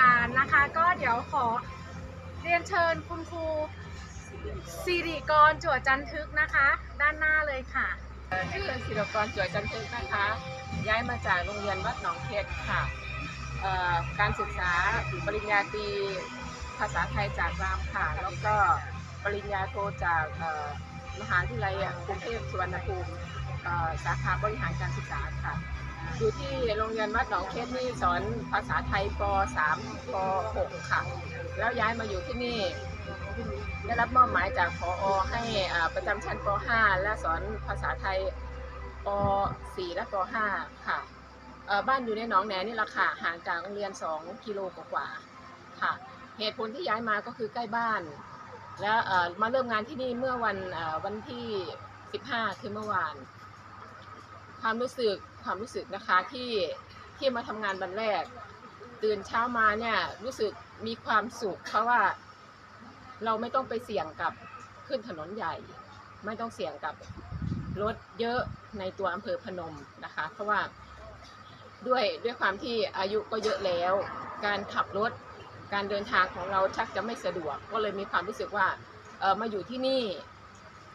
การนะคะ ก็เดี๋ยวขอเรียนเชิญคุณครูสิริกรจั่วจันทึกนะคะ ด้านหน้าเลยค่ะชื่อศิลปกรจวยจันทึกนะคะ ย้ายมาจากโรงเรียนวัดหนองเค็ดค่ะการศึกษาปริญญาตรีภาษาไทยจากรามค่ะ แล้วก็ปริญญาโทจากมหาวิทยาลัยกรุงเทพสุวรรณภูมิสาขาบริหารการศึกษา อยู่ที่โรงเรียนวัดหนองเค็ดนี่สอนภาษาไทยป .3 ป .6 ค่ะ แล้วย้ายมาอยู่ที่นี่ ได้รับมอบหมายจากพออให้ประจำชั้นป .5 และสอนภาษาไทยป .4 และป .5 ค่ะบ้านอยู่ในหนองแหนนี่แหละค่ะห่างจากโรงเรียน 2 กิโลกว่าๆค่ะ เหตุผลที่ย้ายมาก็คือใกล้บ้าน แล้วมาเริ่มงานที่นี่เมื่อวันวันที่ 15 คือเมื่อวาน ความรู้สึกความรู้สึกนะคะที่ที่มาทำงานวันแรก ตื่นเช้ามาเนี่ยรู้สึกมีความสุข เพราะว่าเราไม่ต้องไปเสี่ยงกับขึ้นถนนใหญ่ ไม่ต้องเสี่ยงกับรถเยอะในตัวอำเภอพนมนะคะ เพราะว่าด้วยด้วยความที่อายุก็เยอะแล้ว การขับรถการเดินทางของเราชักจะไม่สะดวก ก็เลยมีความรู้สึกว่าเออมาอยู่ที่นี่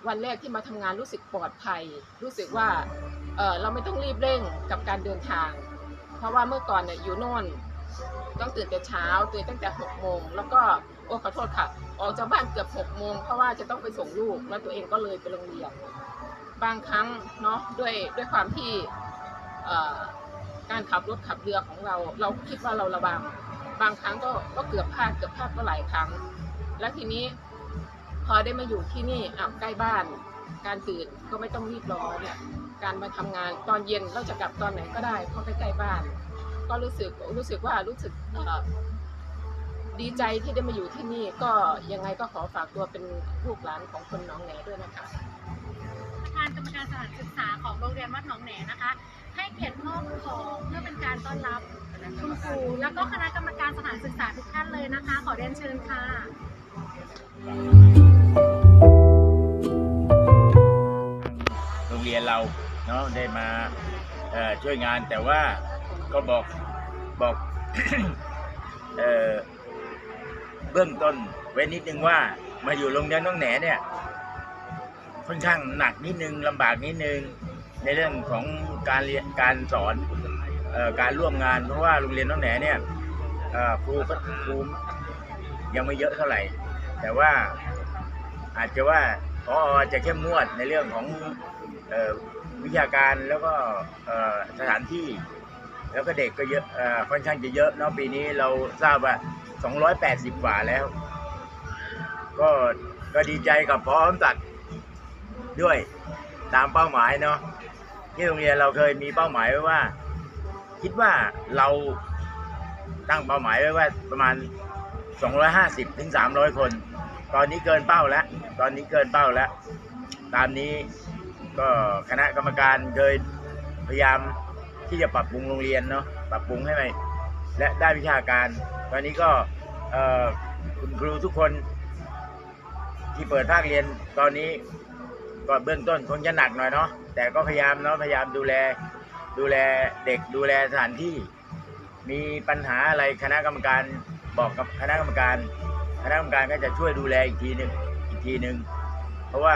วันแรกที่มาทำงานรู้สึกปลอดภัย รู้สึกว่าเออเราไม่ต้องรีบเร่งกับการเดินทาง เพราะว่าเมื่อก่อนเนี่ยอยู่โน่นต้องตื่นแต่เช้าตื่นตั้งแต่หกโมงแล้วก็โอ้ขอโทษค่ะ ออกจากบ้านเกือบหกโมงเพราะว่าจะต้องไปส่งลูกแล้วตัวเองก็เลยไปโรงเรียนบางครั้งเนาะด้วยด้วยความที่เอ่อการขับรถขับเรือของเรา เราคิดว่าเราระวัง บางครั้งก็ก็เกือบพลาดเกือบพลาดก็หลายครั้ง แล้วทีนี้ พอได้มาอยู่ที่นี่อะใกล้บ้าน การตื่นก็ไม่ต้องรีบร้อนการมาทำงานตอนเย็นเราจะกลับตอนไหนก็ได้เพราะใกล้ๆบ้าน ก็รู้สึกรู้สึกว่ารู้สึกอ่อดีใจที่ได้มาอยู่ที่นี่ก็ยังไงก็ขอฝากตัวเป็นลูกหลานของคนน้องแหนด้วยนะคะประธานกรรมการสถานศึกษาของโรงเรียนวัดหนองแหนนะคะ ให้เกียรติมอบของเพื่อเป็นการต้อนรับคุณครูแล้วก็คณะกรรมการสถานศึกษาทุกท่านเลยนะคะ ขอเรียนเชิญค่ะ เรียนเราเนาะได้มาช่วยงานแต่ว่าก็บอกบอกเออเบื้องต้นไว้นิดนึงว่ามาอยู่โรงเรียนน้องแหนเนี่ยค่อนข้างหนักนิดนึงลำบากนิดนึงในเรื่องของการเรียนการสอนออการร่วมงานเพราะว่าโรงเรียนน้องแหนเนี่ยครูก็ครูยังไม่เยอะเท่าไหร่ แต่ว่าอาจจะว่าพอจะเข้มงวดในเรื่องของ วิชาการแล้วก็สถานที่ แล้วก็เด็กก็เยอะค่อนข้างจะเยอะเนาะปีนี้เราทราบว่า 280กว่าแล้ว ก็ก็ดีใจกับพร้อมตัดด้วยตามเป้าหมายเนาะที่โรงเรียนเราเคยมีเป้าหมายไว้ว่า คิดว่าเราตั้งเป้าหมายไว้ว่าประมาณ 250ถึง300 คน ตอนนี้เกินเป้าแล้ว ตอนนี้เกินเป้าแล้ว ตามนี้ ก็คณะกรรมการเคยพยายามที่จะปรับปรุงโรงเรียนเนาะปรับปรุงให้มันและได้วิชาการ ตอนนี้ก็คุณครูทุกคนที่เปิดภาคเรียนตอนนี้ก็เบื้องต้นคงจะหนักหน่อยเนาะแต่ก็พยายามเนาะพยายามดูแลดูแลเด็กดูแลสถานที่ มีปัญหาอะไรคณะกรรมการบอกกับคณะกรรมการ คณะกรรมการก็จะช่วยดูแลอีกทีหนึ่งอีกทีหนึ่งเพราะว่า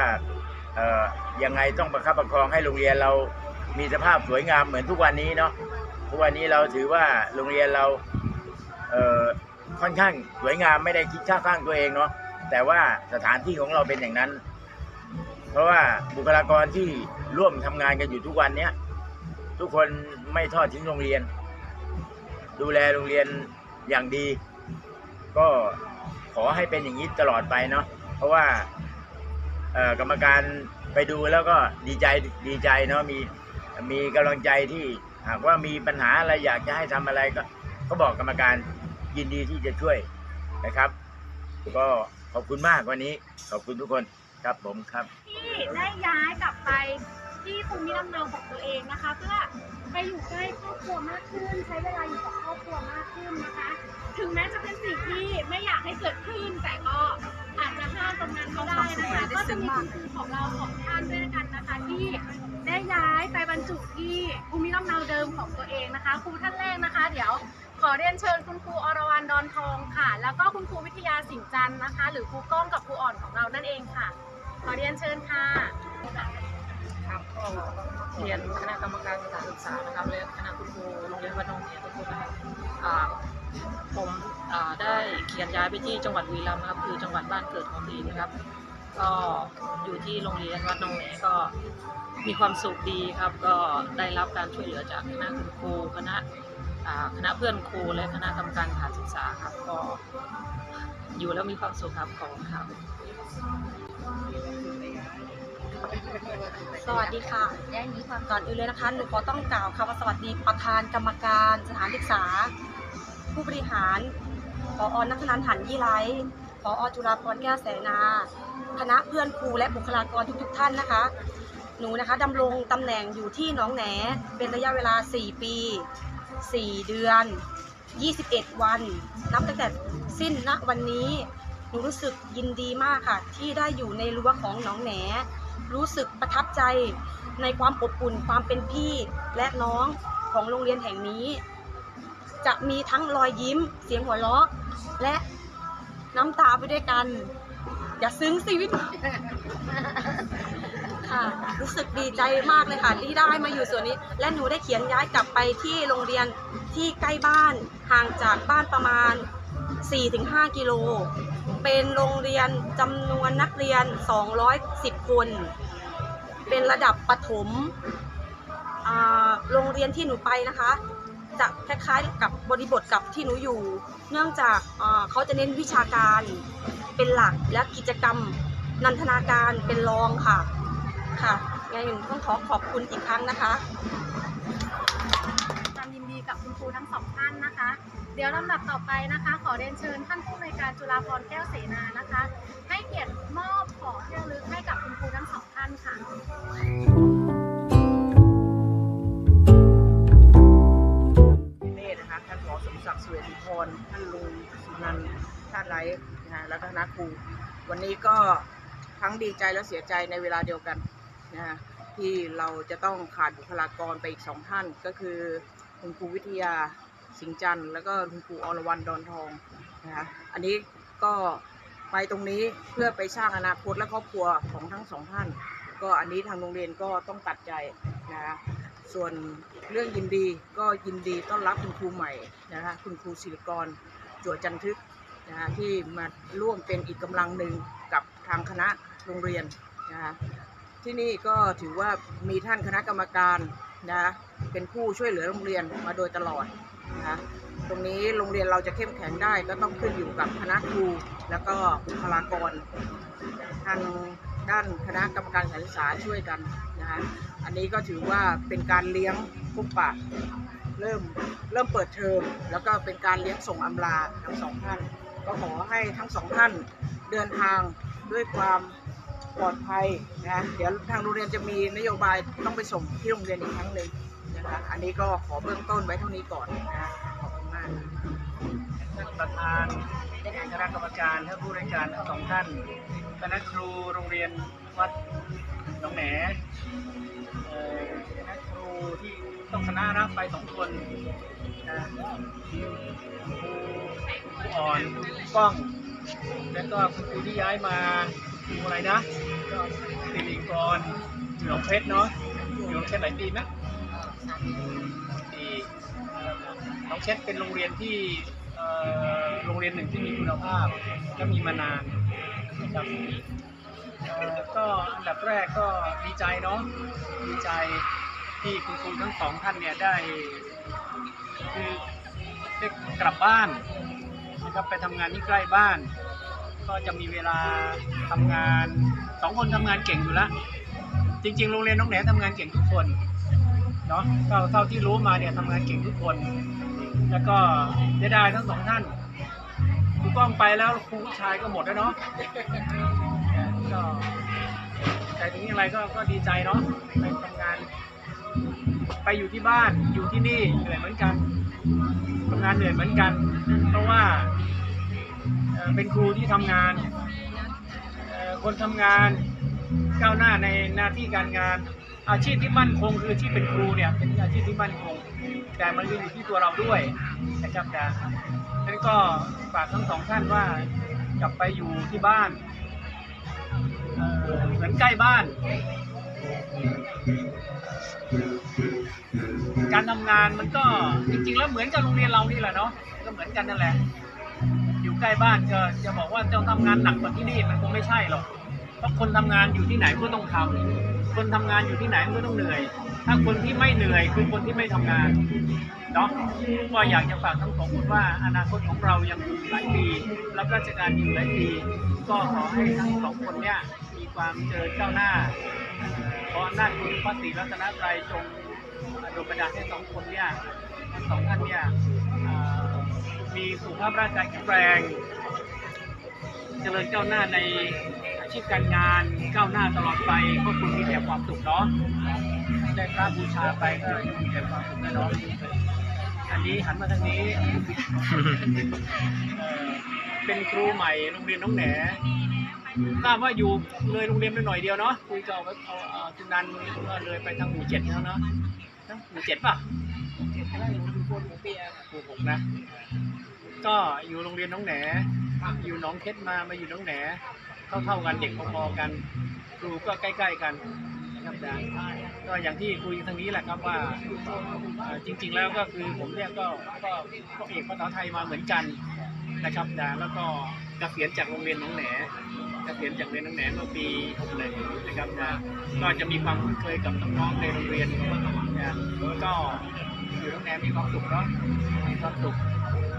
ยังไงต้องประคับประคองให้โรงเรียนเรามีสภาพสวยงามเหมือนทุกวันนี้เนาะทุกวันนี้เราถือว่าโรงเรียนเราเค่อนข้างสวยงามไม่ได้คิดค่าสร้างตัวเองเนาะแต่ว่าสถานที่ของเราเป็นอย่างนั้น เพราะว่าบุคลากรที่ร่วมทำงานกันอยู่ทุกวันเนี้ยทุกคนไม่ทอดทิ้งโรงเรียน ดูแลโรงเรียนอย่างดี ก็ขอให้เป็นอย่างนี้ตลอดไปเนาะเพราะว่า กรรมการไปดูแล้วก็ดีใจดีใจเนาะมีมีกำลังใจที่หากว่ามีปัญหาอะไรอยากจะให้ทำอะไรก็ก็บอกกรรมการยินดีที่จะช่วยนะครับ ก็ขอบคุณมากวันนี้ขอบคุณทุกคนครับผมครับ ที่ได้ย้ายกลับไปที่ภูมิลำเนาของตัวเองนะคะ เพื่อไปอยู่ใกล้ครอบครัวมากขึ้น ใช้เวลาอยู่กับครอบครัวมากขึ้นนะคะ ถึงแม้จะเป็นสิ่งที่ไม่อยากให้เกิดขึ้นแต่ก็ อาจจะห้ามตรงนั้นก็ได้นะคะก็จะมีคุณครูของเราของท่านด้วยกันนะคะ ที่ได้ย้ายไปปบรรจุที่ภูมิลำเนาเดิมของตัวเองนะคะ ครูท่านแรกนะคะ เดี๋ยวขอเรียนเชิญคุณครูอรวรรณดอนทองค่ะ แล้วก็คุณครูวิทยาสิงห์จันทร์นะคะ หรือครูก้องกับครูอ่อนของเรานั่นเองค่ะ ขอเรียนเชิญค่ะ ครับก็เรียนคณะกรรมการสถานศึกษานะครับและคณะคุณครูโรงเรียนวัดหนองเหียทุกคนนะครับผมได้เขียนย้ายไปที่จังหวัดบุรีรัมย์นะครับ คือจังหวัดบ้านเกิดของทีนะครับ ก็อยู่ที่โรงเรียนวัดหนองแหนก็มีความสุขดีครับ ก็ได้รับการช่วยเหลือจากคณะคุณครูคณะคณะเพื่อนครูและคณะกรรมการสถานศึกษาครับก็อยู่แล้วมีความสุขครับขอบคุณครับ สวัสดีค่ะแย่นี้ก่อนอื่นเลยนะคะ หนูขอต้องกล่าวคำว่าสวัสดีประธานกรรมการสถานศึกษา ผู้บริหารพออนัทนันท์หันยี่ไลพออจุฬาพรแก้วแสนาคณะเพื่อนครูและบุคลากรทุกๆท่านนะคะ หนูนะคะดำรงตำแหน่งอยู่ที่น้องแหนเป็นระยะเวลา 4 ปี 4 เดือน 21 วัน นับตั้งแต่สิ้นณวันนี้ หนูรู้สึกยินดีมากค่ะ ที่ได้อยู่ในรั้วของหนองแหน รู้สึกประทับใจในความอบอุ่นความเป็นพี่และน้องของโรงเรียนแห่งนี้ จะมีทั้งรอยยิ้ม เสียงหัวเราะ และน้ำตาไปด้วยกัน อย่าซึ้งชีวิตค่ะรู้สึกดีใจมากเลยค่ะที่ได้มาอยู่ส่วนนี้ และหนูได้เขียนย้ายกลับไปที่โรงเรียนที่ใกล้บ้านห่างจากบ้านประมาณ 4-5 กิโล เป็นโรงเรียนจำนวนนักเรียน 210 คน เป็นระดับประถมโรงเรียนที่หนูไปนะคะ จะคล้ายๆกับบริบทกับที่หนูอยู่ เนื่องจากเขาจะเน้นวิชาการเป็นหลักและกิจกรรมนันทนาการเป็นรองค่ะค่ะไงหนูต้องขอขอบคุณอีกครั้งนะคะความยินดีกับคุณครูทั้งสองท่านนะคะ เดี๋ยวลำดับต่อไปนะคะ ขอเรียนเชิญท่านผู้อำนวยการจุฬาภรณ์แก้วเสนานะคะ ให้เกียรติมอบของที่ระลึกให้กับคุณครูทั้งสองท่านค่ะเนตนะคะท่านผอสมศักดิ์สุเวติพรท่านลุงสุนันท์ท่านไรนะแล้วก็คณะครูวันนี้ก็ทั้งดีใจและเสียใจในเวลาเดียวกันนะที่เราจะต้องขาดบุคลากรไปอีกสองท่านก็คือคุณครูวิทยา สิงจันทร์แล้วก็คุณครูอรวรรณดอนทองนะคะอันนี้ก็ไปตรงนี้เพื่อไปสร้างอนาคตและครอบครัวของทั้งสองท่าน ก็อันนี้ทางโรงเรียนก็ต้องตัดใจนะคะส่วนเรื่องยินดีก็ยินดีต้อนรับคุณครูใหม่นะคะคุณครูศิริกรจั่วจันทึกนะคะที่มาร่วมเป็นอีกกำลังหนึ่งกับทางคณะโรงเรียนนะคะที่นี่ก็ถือว่ามีท่านคณะกรรมการนะคะเป็นผู้ช่วยเหลือโรงเรียนมาโดยตลอด นะคะตรงนี้โรงเรียนเราจะเข้มแข็งได้ก็ต้องขึ้นอยู่กับคณะครูแล้วก็บุคลากร ทางด้านคณะกรรมการการศึกษาช่วยกันนะคะอันนี้ก็ถือว่าเป็นการเลี้ยงพบปะเริ่มเริ่มเปิดเทอมแล้วก็เป็นการเลี้ยงส่งอำลาทั้งสองท่าน ก็ขอให้ทั้งสองท่านเดินทางด้วยความปลอดภัยนะเดี๋ยวทางโรงเรียนจะมีนโยบายต้องไปส่งที่โรงเรียนอีกครั้งหนึ่ง นะคะอันนี้ก็ขอเบื้องต้นไว้เท่านี้ก่อนนะขอบคุณมากท่านประธานคณะกรรมการท่านผู้บริการทั้งสองท่านคณะครูโรงเรียนวัดหนองแหนเอ่อคณะครูที่ต้องคณะรับไปสองคนนะครูอ่อนกล้องแล้วก็ครูที่ย้ายมาครูอะไรนะก็สิริกรอยู่หนองเพชรเนาะอยู่หนองเพชรหลายปีไหม เพชรเป็นโรงเรียนที่โรงเรียนหนึ่งที่มีคุณภาพและมีมานานนะครับก็อันดับแรกก็ดีใจเนาะดีใจที่คุณครูทั้งสองท่านเนี่ยได้คือได้กลับบ้านนะครับไปทำงานที่ใกล้บ้าน ก็จะมีเวลาทำงานสองคนทำงานเก่งอยู่แล้วจริงๆโรงเรียนน้องแหนทำงานเก่งทุกคนเนาะเท่าที่รู้มาเนี่ยทำงานเก่งทุกคน แล้วก็ได้ได้ทั้งสองท่านครูกล้องไปแล้วครูผู้ชายก็หมดแล้วเนาะก็แต่ถึงอย่างไรก็ก็ดีใจเนาะไปทำงาน ไปอยู่ที่บ้านอยู่ที่นี่เหนื่อยเหมือนกันทำงานเหนื่อยเหมือนกัน เพราะว่าเป็นครูที่ทำงาน คนทำงานก้าวหน้าในหน้าที่การงานออาชีพที่มั่นคงคืออาชีพเป็นครูเนี่ยเป็นอาชีพที่มั่นคง แต่มันก็อยู่ที่ตัวเราด้วยนะครับนะนั้นก็ฝากทั้งสองท่านว่ากลับไปอยู่ที่บ้านเหมือนใกล้บ้าน การทำงานมันก็จริงๆแล้วเหมือนกับโรงเรียนเรานี่แหละเนาะก็เหมือนกันนั่นแหละ อยู่ใกล้บ้านก็จะบอกว่าจะทำงานหนักกว่าที่นี่มันคงไม่ใช่หรอกเพราะคนทำงานอยู่ที่ไหนก็ต้องทำคนทำงานอยู่ที่ไหนก็ต้องเหนื่อย ถ้าคนที่ไม่เหนื่อยคือคนที่ไม่ทำงานเนาะก็อยากจะฝากทั้งสองคนว่าอนาคตของเรายังอยู่หลายปีรับราชการอยู่หลายปี ก็ขอให้ทั้งสองคนเนี่ยมีความเจริญก้าวหน้าขออำนาจคุณพระศรีรัตนตรัยจงดลบันดาลให้สองคนเนี่ยทั้งสองท่านเนี่ยมีสุขภาพร่างกายแข็งแรง เจริญก้าวหน้าในอาชีพการงานก้าวหน้าตลอดไปก็คุณมีแต่ความสุขเนาะ ได้พระบูชาไปก็มีแต่ความสุขแน่นอนอันนี้หันมาทางนี้ เป็นครูใหม่โรงเรียนน้องแหนทราบว่าอยู่เลยโรงเรียนไปหน่อยเดียวเนาะคุยกับเอาเอาเอาจุนันก็เลยไปทางหมู่เจ็ดแล้วเนาะหมู่เจ็ดป่ะเจ็ดได้อยู่หมูเปียหมู่หกนะ ก็อยู่โรงเรียนน้องแหนอยู่น้องเพชรมามาอยู่น้องแหนเท่าๆกันเด็กพอๆกัน ครูก็ใกล้ ๆ กัน นะครับอาจารย์ก็อย่างที่คุยทางนี้แหละครับว่าจริง ๆ แล้วก็คือผมเนี่ยก็ก็ก็เอกภาษาไทยมาเหมือนกันนะครับอาจารย์แล้วก็เกษียณจากโรงเรียนน้องแหนเกษียณจากโรงเรียนน้องแหนเมื่อปี61นะครับอาจารย์ก็จะมีความคุ้นเคยกับน้องๆในโรงเรียนนะก็อยู่น้องแหนมีความสุขเนาะมีความสุข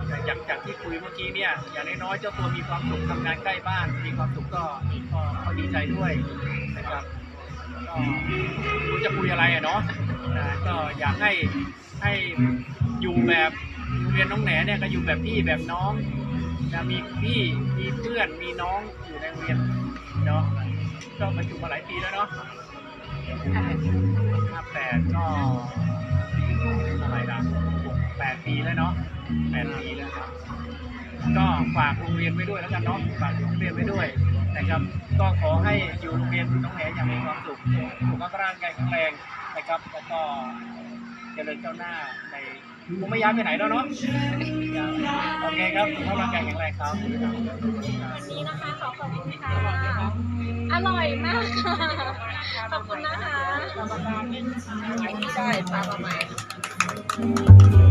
แต่จากจากที่คุยเมื่อกี้เนี่ยอย่างน้อยๆเจ้าตัวมีความสุขทำงานใกล้บ้าน มีความสุขก็ก็ดีใจด้วยนะครับ ก็รู้จะคุยอะไรอะเนาะนะก็อยากให้ให้อยู่แบบโรงเรียนน้องแหนเนี่ยก็อยู่แบบพี่แบบน้องนะมีพี่มีเพื่อนมีน้องอยู่ในโรงเรียนเนาะก็บรรจุมาหลายปีแล้วเนาะห้าแปดก็เท่าไหร่ละแปดปีแล้วเนาะแปดปีแล้วครับก็ฝากโรงเรียนไว้ด้วยแล้วกันเนาะฝากโรงเรียนไว้ด้วย นะครับก็ขอให้อยู่โรงเรียนน้องแหนอย่างมีความสุขสุขภาพร่างกายแข็งแรงนะครับแล้วก็เจริญก้าหน้าในคงไม่ย้ายไปไหนแล้วเนาะโอเคครับสุขภาพร่างกายแข็งแรงครับวันนี้นะคะขอขอบคุณค่ะอร่อยมากขอบคุณนะคะกรรมการไม่ได้พามาใหม่